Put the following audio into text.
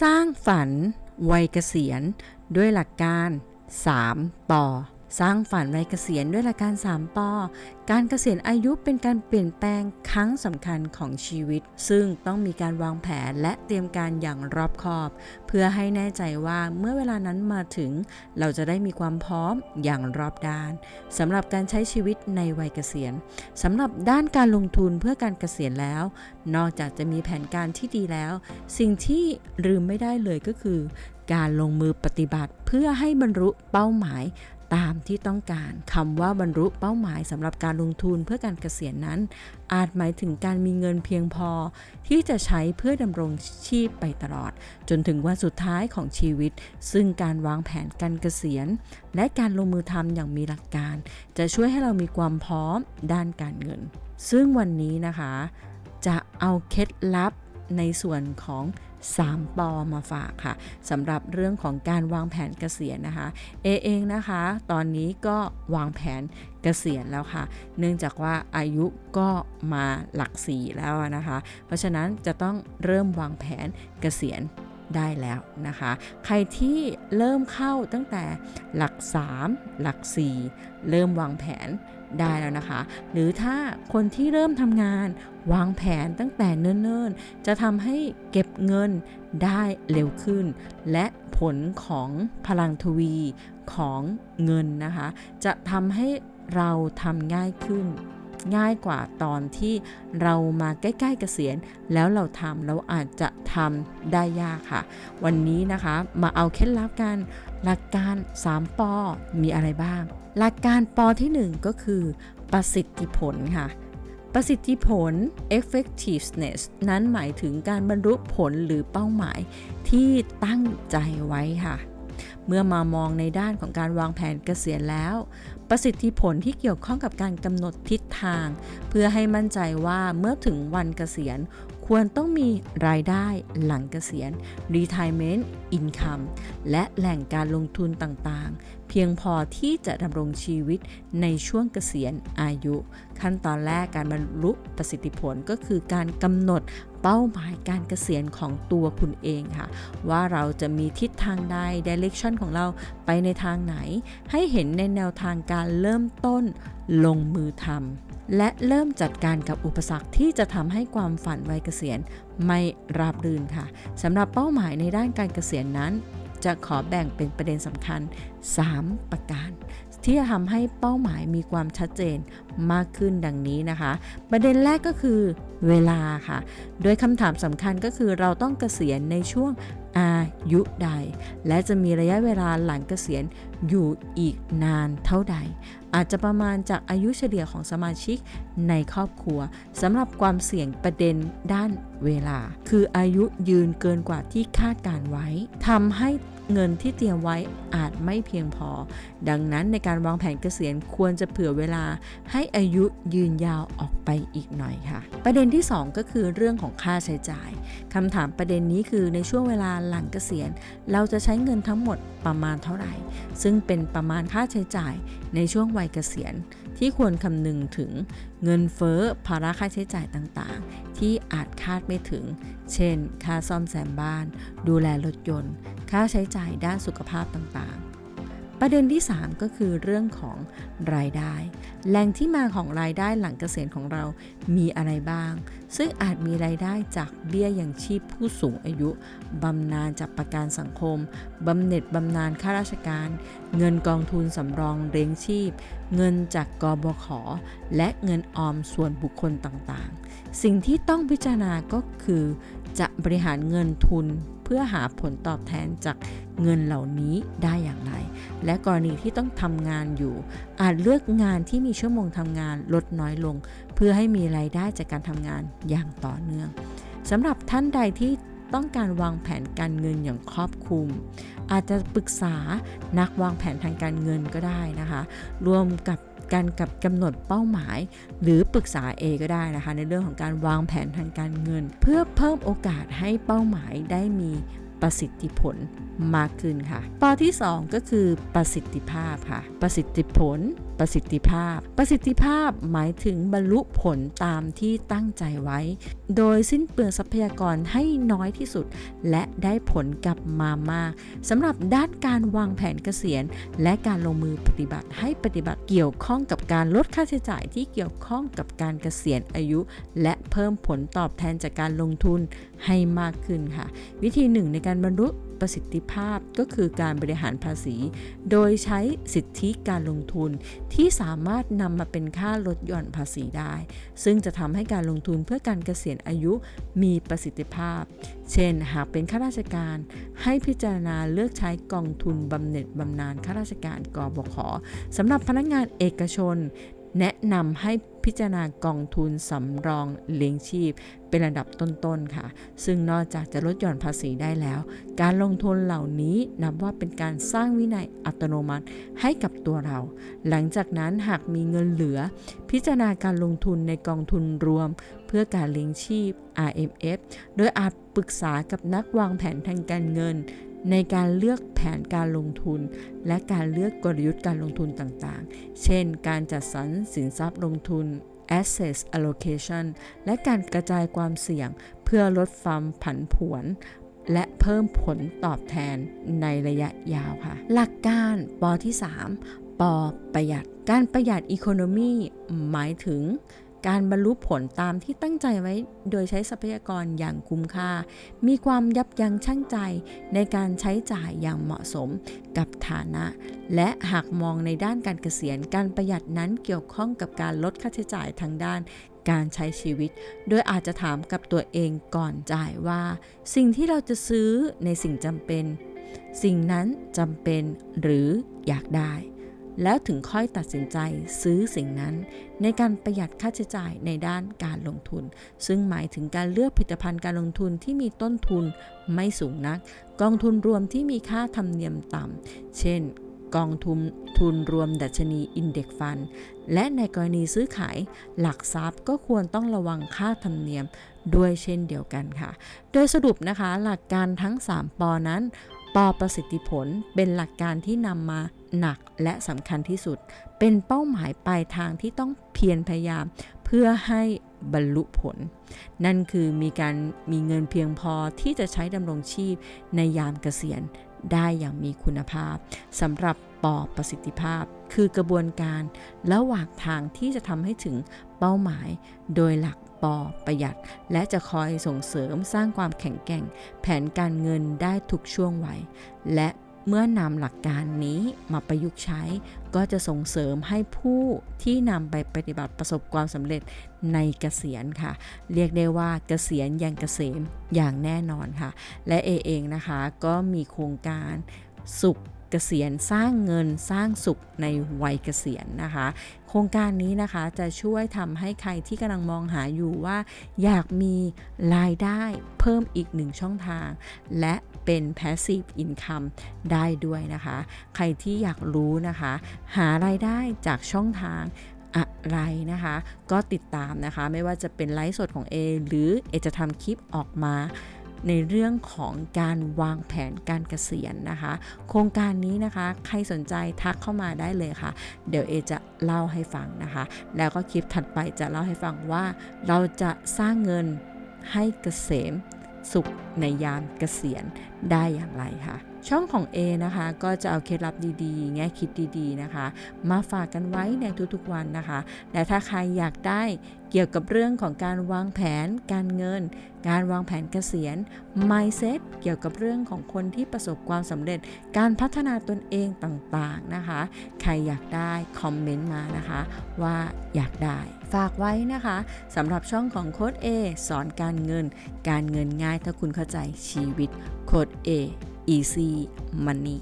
สร้างฝัน วัยเกษียณ ด้วยหลักการ3ปอ สร้างฝันวัยเกษียณด้วยหลักการ 3ปอการเกษียณอายุเป็นการเปลี่ยนแปลงครั้งสำคัญของชีวิต ซึ่งต้องมีการวางแผนและเตรียมการอย่างรอบคอบ เพื่อให้แน่ใจว่าเมื่อเวลานั้นมาถึง เราจะได้มีความพร้อมอย่างรอบด้านสำหรับการใช้ชีวิตในวัยเกษียณสำหรับด้านการลงทุนเพื่อการเกษียณแล้ว นอกจากจะมีแผนการที่ดีแล้ว สิ่งที่ลืมไม่ได้เลยก็คือ การลงมือปฏิบัติเพื่อให้บรรลุเป้าหมาย ตามที่ต้องการคำว่าบรรลุเป้าหมายสำหรับการลงทุนเพื่อการเกษียณนั้น อาจหมายถึงการมีเงินเพียงพอ ที่จะใช้เพื่อดำรงชีพไปตลอด จนถึงวันสุดท้ายของชีวิต ซึ่งการวางแผนการเกษียณ และการลงมือทำอย่างมีหลักการ จะช่วยให้เรามีความพร้อมด้านการเงิน ซึ่งวันนี้นะคะ จะเอาเคล็ดลับในส่วนของ 3 ปอมาฝากค่ะสำหรับเรื่องของการวางแผนเกษียณนะคะ เอเองนะคะ ตอนนี้ก็วางแผนเกษียณแล้วค่ะ เนื่องจากว่าอายุก็มาหลักสี่แล้วนะคะ เพราะฉะนั้นจะต้องเริ่มวางแผนเกษียณได้แล้วนะคะ ใครที่เริ่มเข้าตั้งแต่หลัก 3 หลัก 4 เริ่มวางแผน ได้แล้วนะคะ หรือถ้าคนที่เริ่มทำงานวางแผนตั้งแต่เนิ่นๆ จะทำให้เก็บเงินได้เร็วขึ้น และผลของพลังทวีของเงินนะคะ จะทำให้เราทำง่ายขึ้น ง่ายกว่าตอนที่เรามาใกล้ๆเกษียณ แล้วเราทำเราอาจจะทำได้ยากค่ะ วันนี้นะคะมาเอาเคล็ดลับกัน หลักการ 3ปอมีอะไรบ้าง หลักการปอทีหนึ่1 ก็คือ ประสิทธิผลค่ะประสิทธิผล effectiveness นั้นหมายถึงการบรรลุผลหรือเป้าหมายที่ตั้งใจไว้ค่ะ เมื่อมามองในด้านของการวางแผนเกษียณแล้ว ประสิทธิผลที่เกี่ยวข้องกับการกำหนดทิศทาง เพื่อให้มั่นใจว่าเมื่อถึงวันเกษียณ ควรต้องมีรายได้หลังเกษียณ retirement income และแหล่งการลงทุนต่างๆ เพียงพอที่จะดำรงชีวิตในช่วงเกษียณอายุ ขั้นตอนแรกการบรรลุประสิทธิผลก็คือการกำหนดเป้าหมายการเกษียณของตัวคุณเองค่ะ ว่าเราจะมีทิศทางใด direction ของเราไปในทางไหน ให้เห็นในแนวทางการเริ่มต้นลงมือทำ และเริ่มจัดการกับอุปสรรคที่จะทำให้ความฝันวัยเกษียณไม่ราบรื่นค่ะสำหรับเป้าหมายในด้านการเกษียณนั้น จะขอแบ่งเป็นประเด็นสำคัญ 3 ประการ ที่จะทำให้เป้าหมายมีความชัดเจนมากขึ้นดังนี้นะคะ ประเด็นแรกก็คือเวลาค่ะ โดยคำถามสำคัญก็คือเราต้องเกษียณในช่วงอายุใด และจะมีระยะเวลาหลังเกษียณอยู่อีกนานเท่าใด อาจจะประมาณจากอายุเฉลี่ยของสมาชิกในครอบครัวสำหรับความเสี่ยงประเด็นด้านเวลา คืออายุยืนเกินกว่าที่คาดการไว้ทำให้ เงินที่เตรียมไว้อาจไม่เพียงพอ ดังนั้นในการวางแผนเกษียณควรจะเผื่อเวลาให้อายุยืนยาวออกไปอีกหน่อยค่ะ ประเด็นที่ 2 ก็คือเรื่องของค่าใช้จ่ายคำถามประเด็นนี้คือในช่วงเวลาหลังเกษียณ เราจะใช้เงินทั้งหมดประมาณเท่าไหร่ ซึ่งเป็นประมาณค่าใช้จ่ายในช่วงวัยเกษียณ ที่ควรคำนึงถึงเงินเฟ้อภาระค่าใช้จ่ายต่างๆ ที่อาจคาดไม่ถึง เช่น ค่าซ่อมแซมบ้าน ดูแลรถยนต์ ค่าใช้จ่ายด้านสุขภาพต่างๆ ประเด็นที่ 3 ก็คือเรื่องของรายได้ แหล่งที่มาของรายได้หลังเกษียณของเรามีอะไรบ้างซึ่งอาจมีรายได้จากเบี้ยยังชีพผู้สูงอายุ บำนาญจากประกันสังคม บำเหน็จบำนาญข้าราชการ เงินกองทุนสำรองเลี้ยงชีพ เงินจากกบข และเงินออมส่วนบุคคลต่างๆ สิ่งที่ต้องพิจารณาก็คือ จะบริหารเงินทุนเพื่อหาผลตอบแทนจากเงินเหล่านี้ได้อย่างไร และกรณีที่ต้องทำงานอยู่ อาจเลือกงานที่มีชั่วโมงทำงานลดน้อยลง เพื่อให้มีรายได้จากการทำงานอย่างต่อเนื่องสำหรับท่านใดที่ต้องการวางแผนการเงินอย่างครอบคลุม อาจจะปรึกษานักวางแผนทางการเงินก็ได้นะคะรวมกับการกับกำหนดเป้าหมาย หรือปรึกษาเอก็ได้นะคะ ในเรื่องของการวางแผนทางการเงิน เพื่อเพิ่มโอกาสให้เป้าหมายได้มีประสิทธิผลมากขึ้นค่ะ ปอที่ 2 ก็คือประสิทธิภาพค่ะ ประสิทธิผลประสิทธิภาพ ประสิทธิภาพหมายถึงบรรลุผลตามที่ตั้งใจไว้ โดยสิ้นเปลืองทรัพยากรให้น้อยที่สุด และได้ผลกลับมามากสำหรับด้านการวางแผนเกษียณ และการลงมือปฏิบัติให้ปฏิบัติเกี่ยวข้องกับการลดค่าใช้จ่ายที่เกี่ยวข้องกับการเกษียณอายุ และเพิ่มผลตอบแทนจากการลงทุนให้มากขึ้นค่ะ วิธีหนึ่งในการบรรลุ ประสิทธิภาพก็คือการบริหารภาษี โดยใช้สิทธิการลงทุนที่สามารถนำมาเป็นค่าลดหย่อนภาษีได้ ซึ่งจะทำให้การลงทุนเพื่อการเกษียณอายุมีประสิทธิภาพ เช่น หากเป็นข้าราชการให้พิจารณาเลือกใช้กองทุนบำเหน็จบำนาญข้าราชการกบขสำหรับพนักงานเอกชน แนะนำให้ พิจารณากองทุนสำรองเลี้ยงชีพ เป็นระดับต้นๆค่ะ ซึ่งนอกจากจะลดหย่อนภาษีได้แล้ว การลงทุนเหล่านี้นับว่าเป็นการสร้างวินัยอัตโนมัติให้กับตัวเรา หลังจากนั้นหากมีเงินเหลือ พิจารณาการลงทุนในกองทุนรวม เพื่อการเลี้ยงชีพ RMF โดยอาจปรึกษากับนักวางแผนทางการเงิน ในการเลือกแผนการลงทุน และการเลือกกลยุทธ์การลงทุนต่างๆ เช่น การจัดสรรสินทรัพย์ลงทุน asset allocation และการกระจายความเสี่ยงเพื่อลดความผันผวน และเพิ่มผลตอบแทนในระยะยาวค่ะ หลักการปอที่ 3ปอประหยัด การประหยัดอีโคโนมีหมายถึง การบรรลุผลตามที่ตั้งใจไว้โดยใช้ทรัพยากรอย่างคุ้มค่า มีความยับยั้งชั่งใจในการใช้จ่ายอย่างเหมาะสมกับฐานะ และหากมองในด้านการเกษียณการประหยัดนั้นเกี่ยวข้องกับการลดค่าใช้จ่ายทางด้านการใช้ชีวิต โดยอาจจะถามกับตัวเองก่อนจ่ายว่า สิ่งที่เราจะซื้อในสิ่งจำเป็น สิ่งนั้นจำเป็นหรืออยากได้ แล้วถึงค่อยตัดสินใจซื้อสิ่งนั้น ในการประหยัดค่าใช้จ่ายในด้านการลงทุน ซึ่งหมายถึงการเลือกผลิตภัณฑ์การลงทุนที่มีต้นทุนไม่สูงนัก กองทุนรวมที่มีค่าธรรมเนียมต่ำ เช่น กองทุนทุนรวมดัชนีอินเด็กฟัน และในกรณีซื้อขายหลักทรัพย์ก็ควรต้องระวังค่าธรรมเนียมด้วยเช่นเดียวกันค่ะ โดยสรุปนะคะหลักการทั้ง 3 ปอนั้น ปอประสิทธิผลเป็นหลักการที่นำมาหนักและสำคัญที่สุด เป็นเป้าหมายปลายทางที่ต้องเพียรพยายามเพื่อให้บรรลุผล นั่นคือมีการมีเงินเพียงพอที่จะใช้ดำรงชีพในยามเกษียณได้อย่างมีคุณภาพสำหรับปอประสิทธิภาพ คือกระบวนการระหว่างทางที่จะทำให้ถึงเป้าหมายโดยหลัก ปอประหยัด และจะคอยส่งเสริมสร้างความแข็งแกร่ง แผนการเงินได้ทุกช่วงวัย และเมื่อนำหลักการนี้มาประยุกต์ใช้ ก็จะส่งเสริมให้ผู้ที่นำไปปฏิบัติประสบความสำเร็จในเกษียณค่ะ เรียกได้ว่าเกษียณย่างเกษมอย่างแน่นอนค่ะ และเอเองนะคะก็มีโครงการสุข เกษียณสร้างเงินสร้างสุขในวัยเกษียณนะคะ โครงการนี้นะคะจะช่วยทำให้ใครที่กำลังมองหาอยู่ว่า อยากมีรายได้เพิ่มอีกหนึ่งช่องทาง และเป็น passive income ได้ด้วยนะคะ ใครที่อยากรู้นะคะ หารายได้จากช่องทางอะไรนะคะ ก็ติดตามนะคะ ไม่ว่าจะเป็นไลฟ์สดของ A หรือเอจะทำคลิปออกมา ในเรื่องของการวางแผนการเกษียณนะคะ โครงการนี้นะคะใครสนใจทักเข้ามาได้เลยค่ะ เดี๋ยวเอจะเล่าให้ฟังนะคะ แล้วก็คลิปถัดไปจะเล่าให้ฟังว่า เราจะสร้างเงินให้เกษมสุขในยามเกษียณได้อย่างไรค่ะช่องของ A นะคะ ก็จะเอาเคล็ดลับดีๆ แง่คิดดีๆนะคะ มาฝากกันไว้ในทุกๆวันนะคะ และถ้าใครอยากได้เกี่ยวกับเรื่องของการวางแผนการเงิน การวางแผนเกษียณ mindset เกี่ยวกับเรื่องของคนที่ประสบความสำเร็จ การพัฒนาตนเองต่างๆนะคะ ใครอยากได้คอมเมนต์มานะคะ ว่าอยากได้ ฝากไว้นะคะสำหรับช่องของโค้ด A สอนการเงิน การเงินง่ายถ้าคุณเข้าใจชีวิตโค้ด A easy money